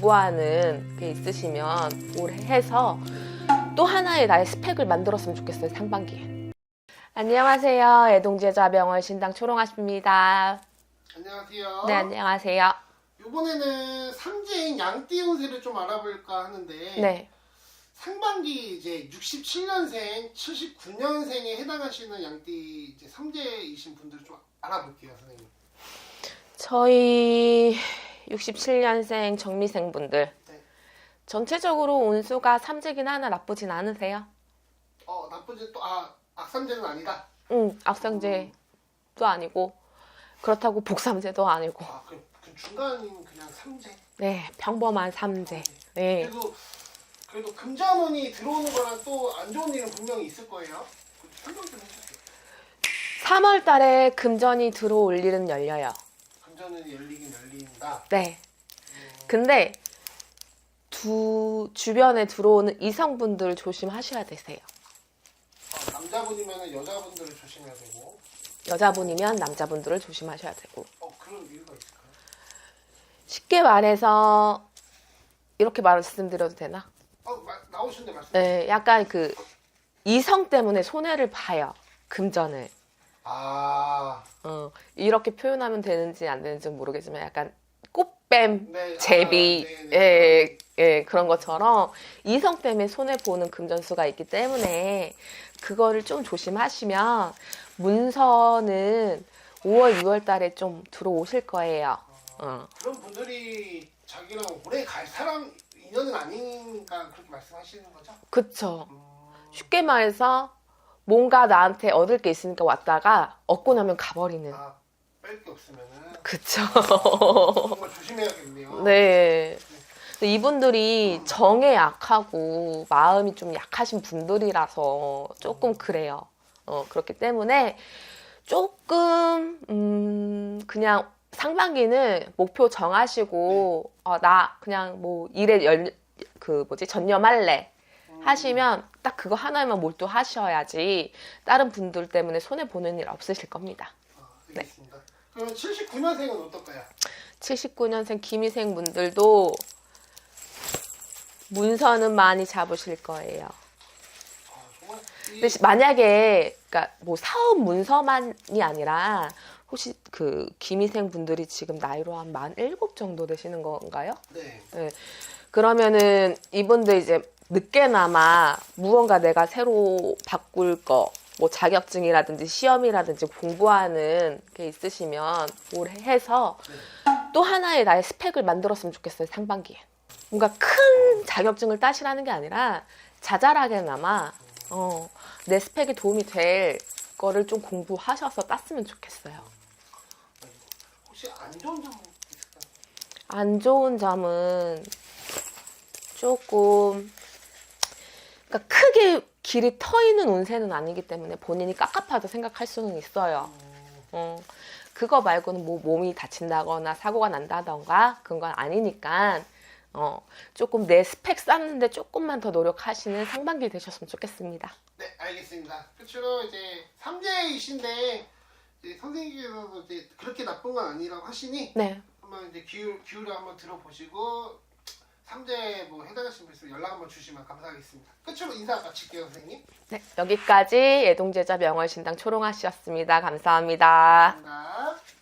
공부하는 게 있으시면 올해 해서 또 하나의 나의 스펙을 만들었으면 좋겠어요, 상반기에. 안녕하세요. 애동제자병원 신당 초롱아십니다. 안녕하세요. 네, 안녕하세요. 이번에는 삼재인 양띠 운세를 좀 알아볼까 하는데 네. 상반기 이제 67년생, 79년생에 해당하시는 양띠 이제 삼재이신 분들을 좀 알아볼게요, 선생님. 저희 67년생 정미생 분들. 네. 전체적으로 운수가 삼재긴 하나 나쁘진 않으세요? 어 나쁘지 또 아 악삼재는 아니다. 응, 악상제도 아니고, 그렇다고 복삼제도 아니고, 아 그럼 그 중간인 그냥 삼재. 네, 평범한 삼재. 네. 그래도 그래도 금전운이 들어오는 거랑 또 안 좋은 일은 분명히 있을 거예요. 그 설명 좀 해주세요. 3월 달에 금전이 들어올 일은 열려요. 금전운이 열리긴 열린다. 네. 근데 두 주변에 들어오는 이성분들 조심하셔야 되세요. 어, 남자분이면 여자분들을 조심해야 되고. 여자분이면 남자분들을 조심하셔야 되고. 어 그런 이유가 있을까요? 쉽게 말해서 이렇게 말씀드려도 되나? 어 마, 나오신데 말씀. 네, 약간 그 이성 때문에 손해를 봐요. 금전을. 아, 어, 이렇게 표현하면 되는지 안 되는지 모르겠지만 약간 꽃뱀, 네. 제비, 아, 네, 네. 예, 예, 그런 것처럼 이성 때문에 손해보는 금전수가 있기 때문에 그거를 좀 조심하시면 문서는 5월, 6월 달에 좀 들어오실 거예요. 어. 그런 분들이 자기랑 오래 갈 사람 인연은 아니니까 그렇게 말씀하시는 거죠? 그쵸. 음, 쉽게 말해서 뭔가 나한테 얻을 게 있으니까 왔다가 얻고 나면 가버리는. 아, 뺄게 없으면은 그쵸. 정말 조심해야겠네요. 네. 이분들이 정에 약하고 마음이 좀 약하신 분들이라서 조금 그래요. 어, 그렇기 때문에 조금, 음, 그냥 상반기는 목표 정하시고, 어, 나 그냥 뭐 일에 열, 그 뭐지, 전념할래. 음, 하시면 딱 그거 하나만 몰두하셔야지 다른 분들 때문에 손해 보는 일 없으실 겁니다. 아, 알겠습니다. 그러면 79년생은 어떨까요? 79년생 김희생 분들도 문서는 많이 잡으실 거예요. 아, 정말 이, 근데 시- 만약에 그러니까 뭐 사업 문서만이 아니라 혹시 그 김희생 분들이 지금 나이로 한 만 일곱 정도 되시는 건가요? 네. 그러면은 이분들 이제 늦게나마 무언가 내가 새로 바꿀 거, 뭐 자격증이라든지 시험이라든지 공부하는 게 있으시면 올해 해서 또 하나의 나의 스펙을 만들었으면 좋겠어요, 상반기에. 뭔가 큰 자격증을 따시라는 게 아니라 자잘하게나마 어, 내 스펙에 도움이 될 거를 좀 공부하셔서 땄으면 좋겠어요. 혹시 안 좋은 점 있을까요? 안 좋은 점은 조금 그러니까 크게 길이 터이는 운세는 아니기 때문에 본인이 깝깝하다 생각할 수는 있어요. 음, 어, 그거 말고는 뭐 몸이 다친다거나 사고가 난다던가 그런 건 아니니까 어, 조금 내 스펙 쌓는데 조금만 더 노력하시는 상반기 되셨으면 좋겠습니다. 네, 알겠습니다. 끝으로 이제 삼재이신데 이제 선생님께서도 이제 그렇게 나쁜 건 아니라고 하시니 네, 한번 이제 기울 기울여 한번 들어보시고 삼재 뭐 해당하신 분 있으면 연락 한번 주시면 감사하겠습니다. 끝으로 인사 마칠게요, 선생님. 네 여기까지 애동제자 명월신당 초롱아 씨였습니다. 감사합니다. 감사합니다.